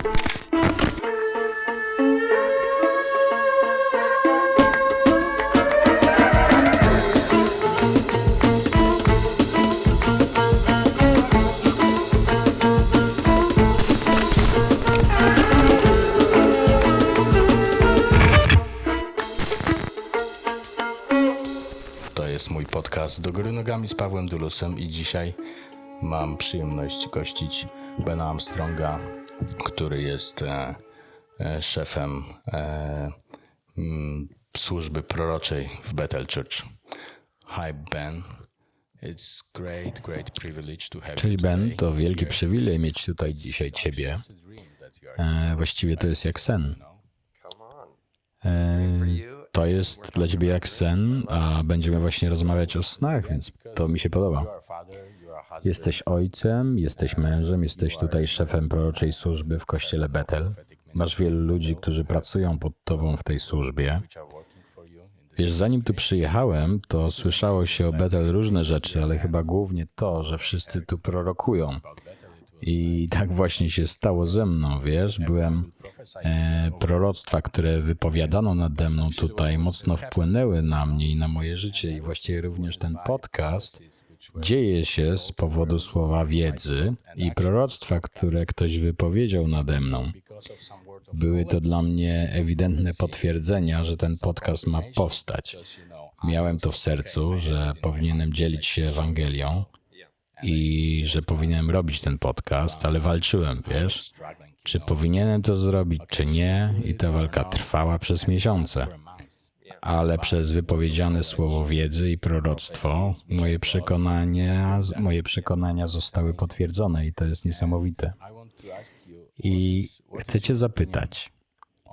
To jest mój podcast. Do góry nogami z Pawłem Dulusem i dzisiaj mam przyjemność gościć Bena Armstronga, który jest e, e, szefem e, mm, służby proroczej w Bethel Church. Hi Ben. It's great, great privilege to have Cześć Ben, to wielki przywilej mieć tutaj dzisiaj Ciebie. E, właściwie to jest jak sen. E, to jest dla Ciebie jak sen, a będziemy właśnie rozmawiać o snach, więc to mi się podoba. Jesteś ojcem, jesteś mężem, jesteś tutaj szefem proroczej służby w kościele Bethel. Masz wielu ludzi, którzy pracują pod Tobą w tej służbie. Wiesz, zanim tu przyjechałem, to słyszało się o Bethel różne rzeczy, ale chyba głównie to, że wszyscy tu prorokują. I tak właśnie się stało ze mną, wiesz, byłem, e, proroctwa, które wypowiadano nade mną tutaj, mocno wpłynęły na mnie i na moje życie i właściwie również ten podcast dzieje się z powodu słowa wiedzy i proroctwa, które ktoś wypowiedział nade mną. Były to dla mnie ewidentne potwierdzenia, że ten podcast ma powstać. Miałem to w sercu, że powinienem dzielić się Ewangelią i że powinienem robić ten podcast, ale walczyłem, wiesz, czy powinienem to zrobić, czy nie, i ta walka trwała przez miesiące. Ale przez wypowiedziane słowo wiedzy i proroctwo moje przekonania, moje przekonania zostały potwierdzone i to jest niesamowite. I chcę Cię zapytać,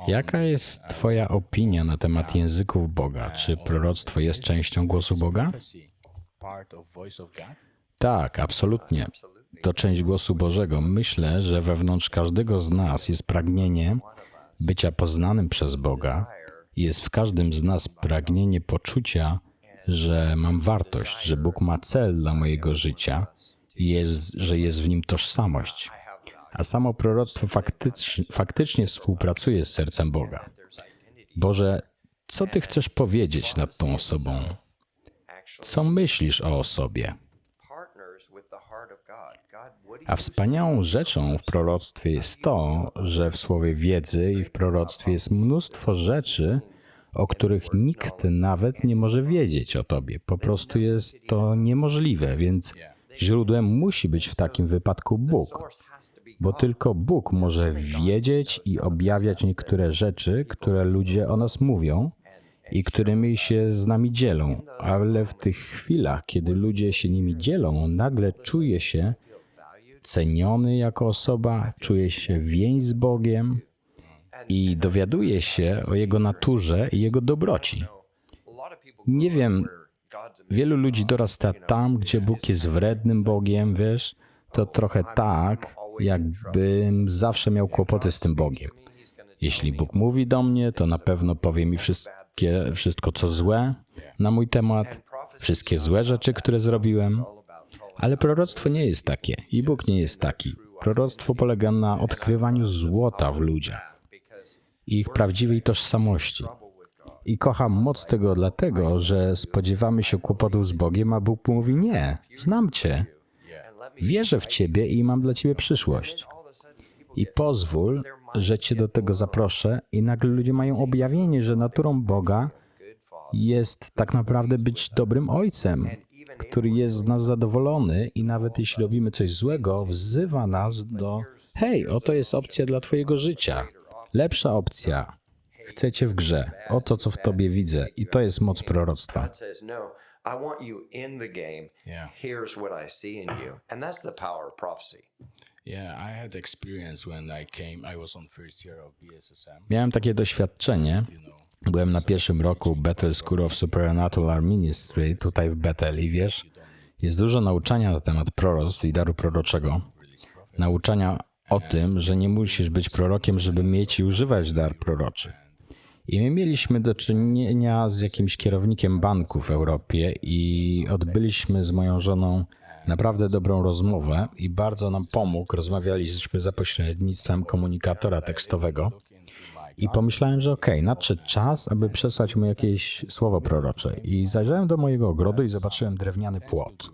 jaka jest Twoja opinia na temat języków Boga? Czy proroctwo jest częścią głosu Boga? Tak, absolutnie. To część głosu Bożego. Myślę, że wewnątrz każdego z nas jest pragnienie bycia poznanym przez Boga. Jest w każdym z nas pragnienie poczucia, że mam wartość, że Bóg ma cel dla mojego życia i jest, że jest w nim tożsamość. A samo proroctwo faktycznie współpracuje z sercem Boga. Boże, co Ty chcesz powiedzieć nad tą osobą? Co myślisz o osobie? A wspaniałą rzeczą w proroctwie jest to, że w słowie wiedzy i w proroctwie jest mnóstwo rzeczy, o których nikt nawet nie może wiedzieć o tobie. Po prostu jest to niemożliwe, więc źródłem musi być w takim wypadku Bóg, bo tylko Bóg może wiedzieć i objawiać niektóre rzeczy, które ludzie o nas mówią i którymi się z nami dzielą, ale w tych chwilach, kiedy ludzie się nimi dzielą, nagle czuje się ceniony jako osoba, czuje się więź z Bogiem i dowiaduje się o Jego naturze i Jego dobroci. Nie wiem, wielu ludzi dorasta tam, gdzie Bóg jest wrednym Bogiem, wiesz, to trochę tak, jakbym zawsze miał kłopoty z tym Bogiem. Jeśli Bóg mówi do mnie, to na pewno powie mi wszystkie, wszystko, co złe na mój temat, wszystkie złe rzeczy, które zrobiłem. Ale proroctwo nie jest takie i Bóg nie jest taki. Proroctwo polega na odkrywaniu złota w ludziach, ich prawdziwej tożsamości. I kocham moc tego dlatego, że spodziewamy się kłopotów z Bogiem, a Bóg mówi: Nie, znam Cię, wierzę w Ciebie i mam dla Ciebie przyszłość. I pozwól, że Cię do tego zaproszę, i nagle ludzie mają objawienie, że naturą Boga jest tak naprawdę być dobrym ojcem, który jest z nas zadowolony i nawet jeśli robimy coś złego, wzywa nas do hej, oto jest opcja dla Twojego życia. Lepsza opcja. Chcecie w grze. Oto, co w Tobie widzę. I to jest moc proroctwa. No, I want you in the game. Yeah. Here's what I see in you. And that's the power of prophecy. Yeah, I had experience when I came. I was on first year of BSSM. Miałem takie doświadczenie. Byłem na pierwszym roku Bethel School of Supernatural Ministry, tutaj w Bethel i wiesz, jest dużo nauczania na temat proroctw i daru proroczego. Nauczania o tym, że nie musisz być prorokiem, żeby mieć i używać dar proroczy. I my mieliśmy do czynienia z jakimś kierownikiem banku w Europie i odbyliśmy z moją żoną naprawdę dobrą rozmowę i bardzo nam pomógł. Rozmawialiśmy za pośrednictwem komunikatora tekstowego. I pomyślałem, że okej, nadszedł czas, aby przesłać mu jakieś słowo prorocze. I zajrzałem do mojego ogrodu i zobaczyłem drewniany płot.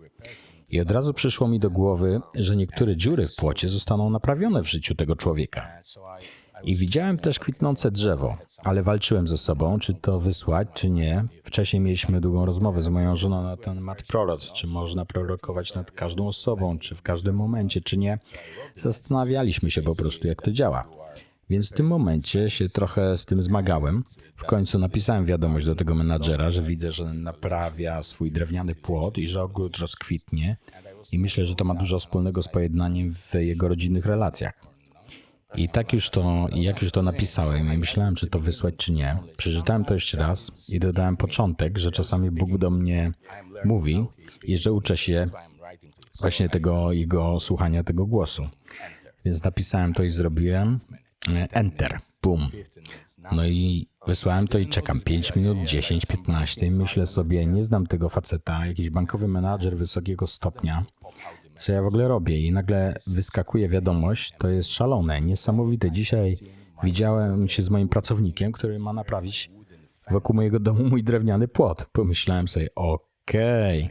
I od razu przyszło mi do głowy, że niektóre dziury w płocie zostaną naprawione w życiu tego człowieka. I widziałem też kwitnące drzewo, ale walczyłem ze sobą, czy to wysłać, czy nie. Wcześniej mieliśmy długą rozmowę z moją żoną na temat proroc, czy można prorokować nad każdą osobą, czy w każdym momencie, czy nie. Zastanawialiśmy się po prostu, jak to działa. Więc w tym momencie się trochę z tym zmagałem. W końcu napisałem wiadomość do tego menadżera, że widzę, że naprawia swój drewniany płot i że ogród rozkwitnie. I myślę, że to ma dużo wspólnego z pojednaniem w jego rodzinnych relacjach. I tak już to, jak już to napisałem i myślałem, czy to wysłać, czy nie, przeczytałem to jeszcze raz i dodałem początek, że czasami Bóg do mnie mówi i że uczę się właśnie tego jego słuchania tego głosu. Więc napisałem to i zrobiłem. Enter. Boom. No i wysłałem to i czekam 5 minut, 10, 15 i myślę sobie, nie znam tego faceta, jakiś bankowy menadżer wysokiego stopnia. Co ja w ogóle robię? I nagle wyskakuje wiadomość, to jest szalone, niesamowite. Dzisiaj widziałem się z moim pracownikiem, który ma naprawić wokół mojego domu mój drewniany płot. Pomyślałem sobie, okej,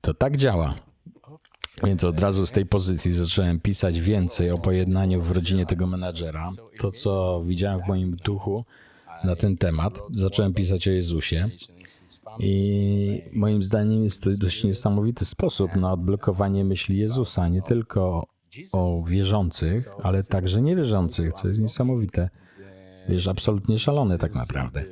to tak działa. Więc od razu z tej pozycji zacząłem pisać więcej o pojednaniu w rodzinie tego menadżera. To, co widziałem w moim duchu na ten temat, zacząłem pisać o Jezusie. I moim zdaniem jest to dość niesamowity sposób na odblokowanie myśli Jezusa, nie tylko o wierzących, ale także niewierzących, co jest niesamowite. Wiesz, absolutnie szalone tak naprawdę.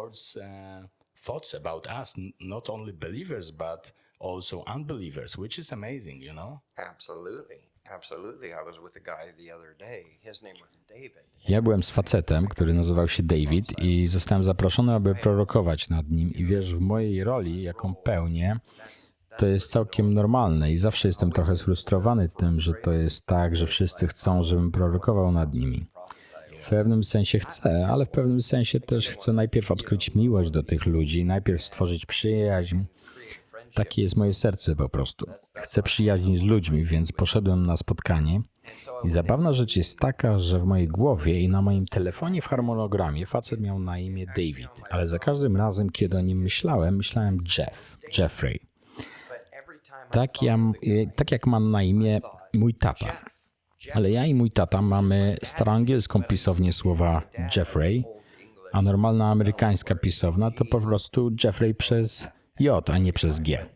Uh, thoughts about us, n- not only believers, but also unbelievers, which is amazing, you know? Absolutely. Ja byłem z facetem, który nazywał się David i zostałem zaproszony, aby prorokować nad nim. I wiesz, w mojej roli, jaką pełnię, to jest całkiem normalne i zawsze jestem trochę sfrustrowany tym, że to jest tak, że wszyscy chcą, żebym prorokował nad nimi. W pewnym sensie chcę, ale w pewnym sensie też chcę najpierw odkryć miłość do tych ludzi, najpierw stworzyć przyjaźń. Takie jest moje serce po prostu. Chcę przyjaźni z ludźmi, więc poszedłem na spotkanie. I zabawna rzecz jest taka, że w mojej głowie i na moim telefonie w harmonogramie facet miał na imię David, ale za każdym razem, kiedy o nim myślałem, myślałem Jeff, Jeffrey. Tak, ja, tak jak mam na imię mój tata. Ale ja i mój tata mamy staroangielską pisownię słowa Jeffrey, a normalna amerykańska pisowna to po prostu Jeffrey przez J, a nie przez G.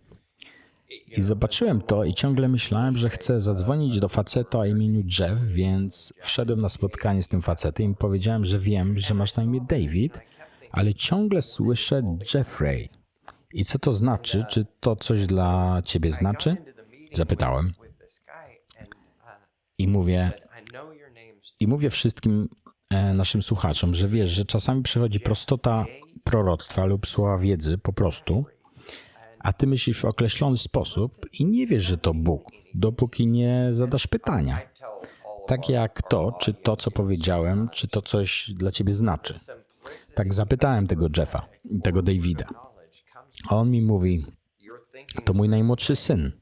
I zobaczyłem to i ciągle myślałem, że chcę zadzwonić do faceta o imieniu Jeff, więc wszedłem na spotkanie z tym facetem i powiedziałem, że wiem, że masz na imię David, ale ciągle słyszę Jeffrey. I co to znaczy? Czy to coś dla ciebie znaczy? Zapytałem. I mówię, i mówię wszystkim e, naszym słuchaczom, że wiesz, że czasami przychodzi prostota proroctwa lub słowa wiedzy po prostu, a ty myślisz w określony sposób i nie wiesz, że to Bóg, dopóki nie zadasz pytania. Tak jak to, czy to, co powiedziałem, czy to coś dla ciebie znaczy. Tak zapytałem tego Jeffa, tego Davida. on mi mówi, to mój najmłodszy syn.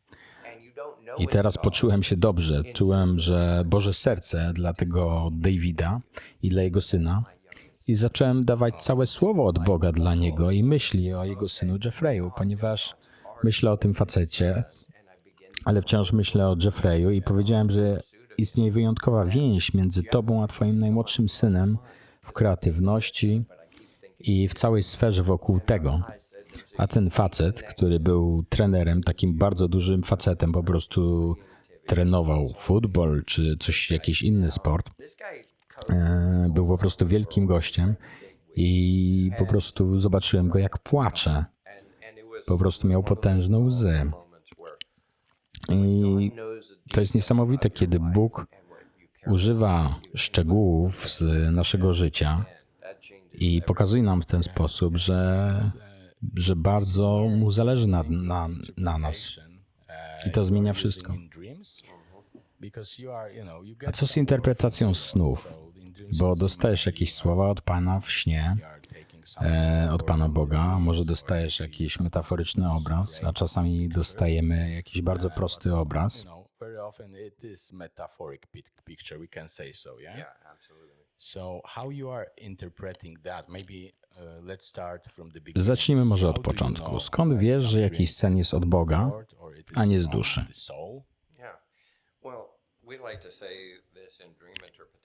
I teraz poczułem się dobrze. Czułem, że Boże serce dla tego Davida i dla jego syna. I zacząłem dawać całe słowo od Boga dla niego i myśli o jego synu Jeffreyu, ponieważ myślę o tym facecie, ale wciąż myślę o Jeffreyu i powiedziałem, że istnieje wyjątkowa więź między tobą a twoim najmłodszym synem w kreatywności i w całej sferze wokół tego. A ten facet, który był trenerem, takim bardzo dużym facetem, po prostu trenował futbol czy coś, jakiś inny sport, był po prostu wielkim gościem i po prostu zobaczyłem go jak płacze. Po prostu miał potężne łzy. I to jest niesamowite, kiedy Bóg używa szczegółów z naszego życia i pokazuje nam w ten sposób, że, że bardzo mu zależy na, na, na nas. I to zmienia wszystko. A co z interpretacją snów? Bo dostajesz jakieś słowa od Pana w śnie e, od Pana Boga. Może dostajesz jakiś metaforyczny obraz, a czasami dostajemy jakiś bardzo prosty obraz. Uh. Zacznijmy może od początku. Skąd wiesz, że jakiś sen jest od Boga, a nie z duszy? the soul? Yeah. Well, we like to say this in dream interpretation.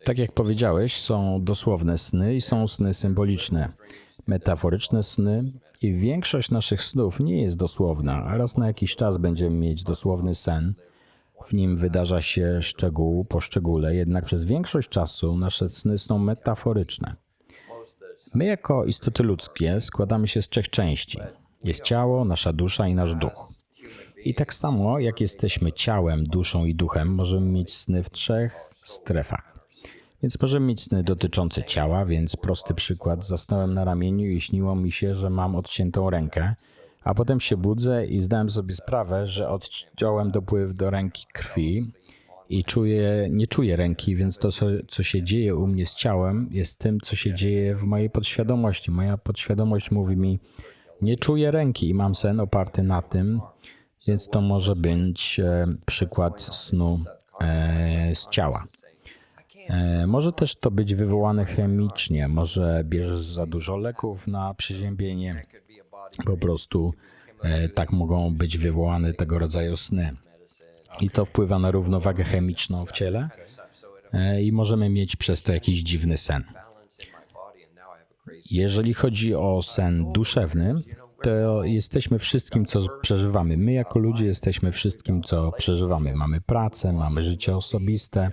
Tak jak powiedziałeś, są dosłowne sny i są sny symboliczne, metaforyczne sny i większość naszych snów nie jest dosłowna, raz na jakiś czas będziemy mieć dosłowny sen. W nim wydarza się szczegół po szczególe, jednak przez większość czasu nasze sny są metaforyczne. My jako istoty ludzkie składamy się z trzech części. Jest ciało, nasza dusza i nasz duch. I tak samo jak jesteśmy ciałem, duszą i duchem, możemy mieć sny w trzech strefach. Więc możemy mieć sny dotyczące ciała, więc prosty przykład. Zasnąłem na ramieniu i śniło mi się, że mam odciętą rękę, a potem się budzę i zdałem sobie sprawę, że odciąłem dopływ do ręki krwi i czuję, nie czuję ręki, więc to, co, co się dzieje u mnie z ciałem, jest tym, co się dzieje w mojej podświadomości. Moja podświadomość mówi mi, nie czuję ręki i mam sen oparty na tym, więc to może być e, przykład snu e, z ciała. E, może też to być wywołane chemicznie, może bierzesz za dużo leków na przeziębienie, po prostu tak mogą być wywołane tego rodzaju sny. I to wpływa na równowagę chemiczną w ciele i możemy mieć przez to jakiś dziwny sen. Jeżeli chodzi o sen duszewny, to jesteśmy wszystkim, co przeżywamy. My, jako ludzie, jesteśmy wszystkim, co przeżywamy. Mamy pracę, mamy życie osobiste,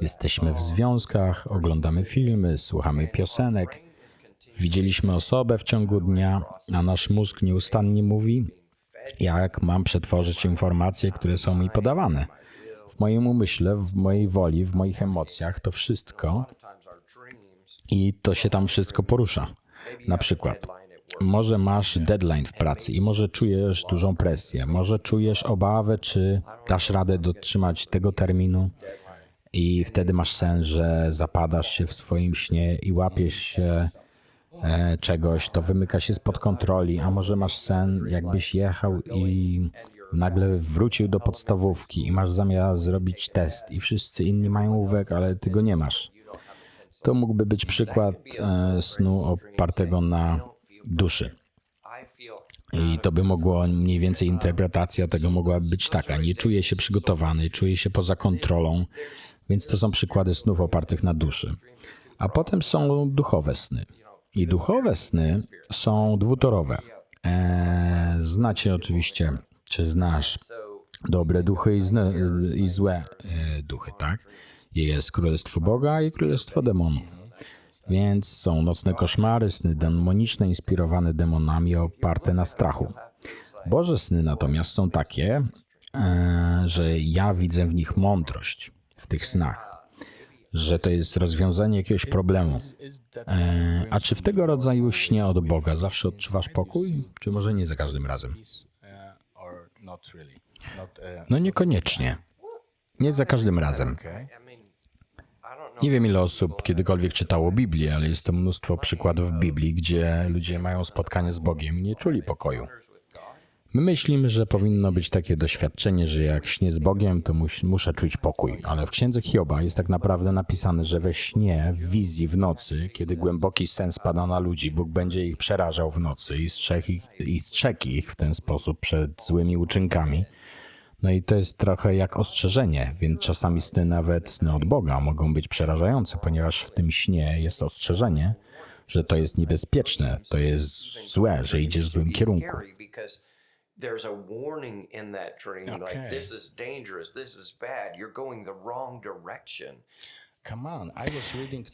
jesteśmy w związkach, oglądamy filmy, słuchamy piosenek. Widzieliśmy osobę w ciągu dnia, a nasz mózg nieustannie mówi, jak mam przetworzyć informacje, które są mi podawane. W moim umyśle, w mojej woli, w moich emocjach, to wszystko i to się tam wszystko porusza. Na przykład, może masz deadline w pracy i może czujesz dużą presję, może czujesz obawę, czy dasz radę dotrzymać tego terminu i wtedy masz sen, że zapadasz się w swoim śnie i łapiesz się e, czegoś, to wymyka się spod kontroli, a może masz sen, jakbyś jechał i nagle wrócił do podstawówki i masz zamiar zrobić test i wszyscy inni mają łówek, ale ty go nie masz. To mógłby być przykład e, snu opartego na duszy. I to by mogło, mniej więcej interpretacja tego mogłaby być taka. Nie czuję się przygotowany, czuję się poza kontrolą, więc to są przykłady snów opartych na duszy. A potem są duchowe sny. I duchowe sny są dwutorowe. E, znacie oczywiście, czy znasz dobre duchy i, zne, i złe e, duchy, tak? Jest Królestwo Boga i Królestwo Demonów. Więc są nocne koszmary, sny demoniczne, inspirowane demonami, oparte na strachu. Boże sny natomiast są takie, e, że ja widzę w nich mądrość, w tych snach, że to jest rozwiązanie jakiegoś problemu. E, a czy w tego rodzaju śnie od Boga zawsze odczuwasz pokój, czy może nie za każdym razem? No niekoniecznie. Nie za każdym razem. I okay. mean, I don't know. Nie wiem, ile osób kiedykolwiek czytało Biblię, ale jest to mnóstwo przykładów w Biblii, gdzie ludzie mają spotkanie z Bogiem i nie czuli pokoju. My myślimy, że powinno być takie doświadczenie, że jak śnię z Bogiem, to mus, muszę czuć pokój. Ale w księdze Hioba jest tak naprawdę napisane, że we śnie, w wizji w nocy, kiedy głęboki sen spada na ludzi, Bóg będzie ich przerażał w nocy i strzegł ich, i strzegł ich w ten sposób przed złymi uczynkami. No i to jest trochę jak ostrzeżenie, więc czasami sny, nawet sny od Boga, mogą być przerażające, ponieważ w tym śnie jest ostrzeżenie, że to jest niebezpieczne, to jest złe, że idziesz w złym kierunku. There's a warning in that dream, like this is dangerous, this is bad, you're going the wrong direction.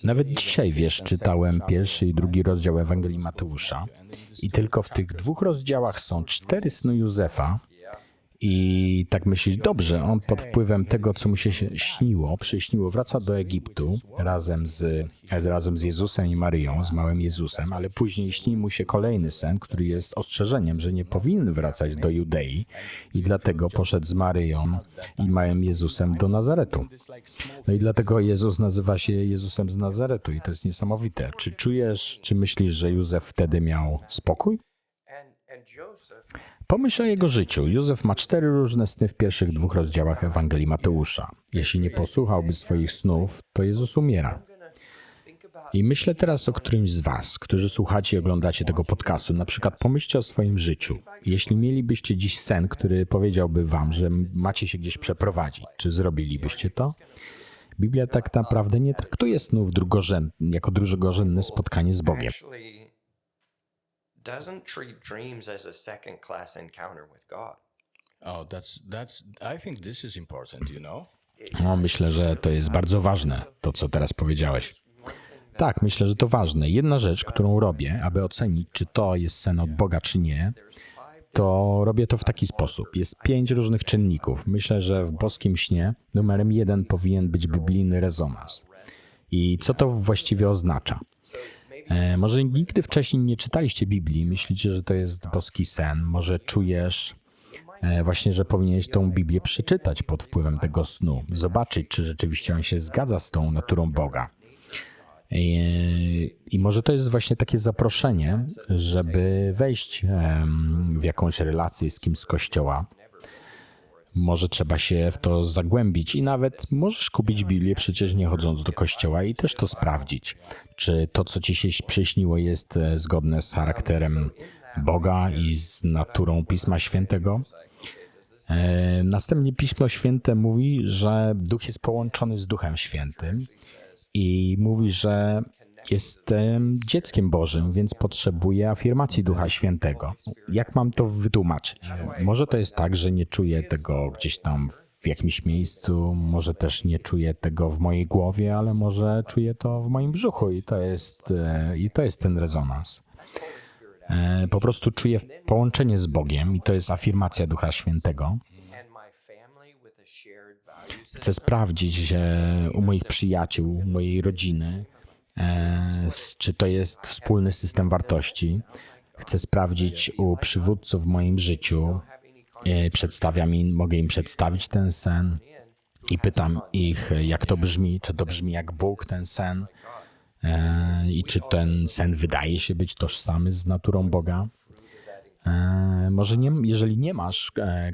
Nawet dzisiaj, wiesz, czytałem pierwszy i drugi rozdział Ewangelii Mateusza i tylko w tych dwóch rozdziałach są cztery sny Józefa i tak myśleć, dobrze, on pod wpływem tego, co mu się śniło, przyśniło, wraca do Egiptu razem z, razem z Jezusem i Maryją, z małym Jezusem, ale później śni mu się kolejny sen, który jest ostrzeżeniem, że nie powinien wracać do Judei i dlatego poszedł z Maryją i małym Jezusem do Nazaretu. No i dlatego Jezus nazywa się Jezusem z Nazaretu i to jest niesamowite. Czy czujesz, czy myślisz, że Józef wtedy miał spokój? Pomyśl o jego życiu. Józef ma cztery różne sny w pierwszych dwóch rozdziałach Ewangelii Mateusza. Jeśli nie posłuchałby swoich snów, to Jezus umiera. I myślę teraz o którymś z Was, którzy słuchacie i oglądacie tego podcastu. Na przykład pomyślcie o swoim życiu. Jeśli mielibyście dziś sen, który powiedziałby Wam, że macie się gdzieś przeprowadzić, czy zrobilibyście to? Biblia tak naprawdę nie traktuje snów drugorzęd, jako drugorzędne spotkanie z Bogiem. Doesn't treat dreams as a second class encounter with God. Oh, that's that's. I think this is important. You know. No, myślę, że to jest bardzo ważne, to co teraz powiedziałeś. Tak, myślę, że to ważne. Jedna rzecz, którą robię, aby ocenić, czy to jest sen od Boga, czy nie, to robię to w taki sposób. Jest pięć różnych czynników. Myślę, że w boskim śnie numerem jeden powinien być biblijny rezonans. I co to właściwie oznacza? E, może nigdy wcześniej nie czytaliście Biblii, myślicie, że to jest boski sen, może czujesz e, właśnie, że powinieneś tą Biblię przeczytać pod wpływem tego snu, zobaczyć, czy rzeczywiście on się zgadza z tą naturą Boga. I może to jest właśnie takie zaproszenie, żeby wejść w jakąś relację z kimś z kościoła. Może trzeba się w to zagłębić i nawet możesz kupić Biblię przecież nie chodząc do kościoła i też to sprawdzić, czy to, co ci się przyśniło, jest e, zgodne z charakterem Boga i z naturą Pisma Świętego. E, Następnie Pismo Święte mówi, że Duch jest połączony z Duchem Świętym i mówi, że jestem dzieckiem Bożym, więc potrzebuję afirmacji Ducha Świętego. Jak mam to wytłumaczyć? Może to jest tak, że nie czuję tego gdzieś tam w jakimś miejscu, może też nie czuję tego w mojej głowie, ale może czuję to w moim brzuchu i to jest, e, i to jest ten rezonans. E, Po prostu czuję połączenie z Bogiem i to jest afirmacja Ducha Świętego. Chcę sprawdzić e, u moich przyjaciół, mojej rodziny, czy to jest wspólny system wartości. Chcę sprawdzić u przywódców w moim życiu. E, Przedstawiam im, mogę im przedstawić ten sen i pytam ich, e, jak to brzmi, czy to brzmi jak Bóg ten sen e, i czy ten sen wydaje się być tożsamy z naturą Boga. E, może nie, jeżeli nie masz, e,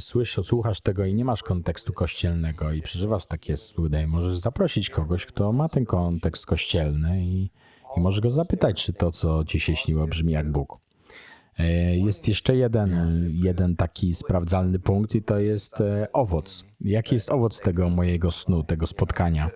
słyszysz, słuchasz tego i nie masz kontekstu kościelnego i przeżywasz takie słudy, możesz zaprosić kogoś, kto ma ten kontekst kościelny i, i możesz go zapytać, czy to, co ci się śniło, brzmi jak Bóg. E, Jest jeszcze jeden, jeden taki sprawdzalny punkt i to jest owoc. Jaki jest owoc tego mojego snu, tego spotkania?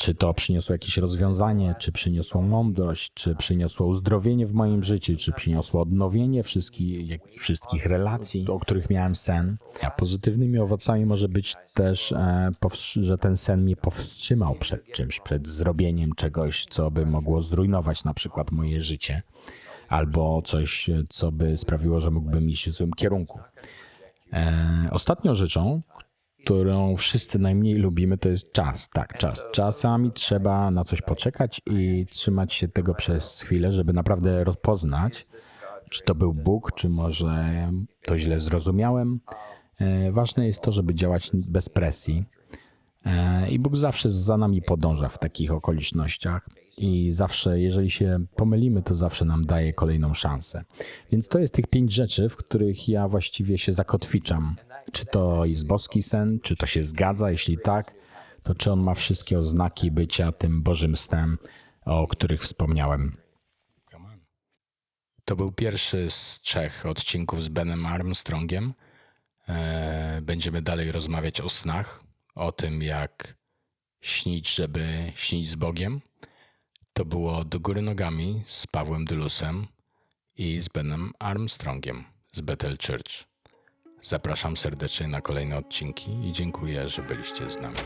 Czy to przyniosło jakieś rozwiązanie, czy przyniosło mądrość, czy przyniosło uzdrowienie w moim życiu, czy przyniosło odnowienie wszystkich, wszystkich relacji, o których miałem sen. A pozytywnymi owocami może być też, e, że ten sen mnie powstrzymał przed czymś, przed zrobieniem czegoś, co by mogło zrujnować na przykład moje życie, albo coś, co by sprawiło, że mógłbym iść w złym kierunku. E, ostatnią rzeczą, którą wszyscy najmniej lubimy, to jest czas. Tak, czas. Czasami trzeba na coś poczekać i trzymać się tego przez chwilę, żeby naprawdę rozpoznać, czy to był Bóg, czy może to źle zrozumiałem. E, Ważne jest to, żeby działać bez presji. E, I Bóg zawsze za nami podąża w takich okolicznościach. I zawsze, jeżeli się pomylimy, to zawsze nam daje kolejną szansę. Więc to jest tych pięć rzeczy, w których ja właściwie się zakotwiczam. Czy to jest boski sen, czy to się zgadza? Jeśli tak, to czy on ma wszystkie oznaki bycia tym Bożym snem, o których wspomniałem? To był pierwszy z trzech odcinków z Benem Armstrongiem. E, Będziemy dalej rozmawiać o snach, o tym, jak śnić, żeby śnić z Bogiem. To było Do Góry Nogami z Pawłem Dylusem i z Benem Armstrongiem z Bethel Church. Zapraszam serdecznie na kolejne odcinki i dziękuję, że byliście z nami.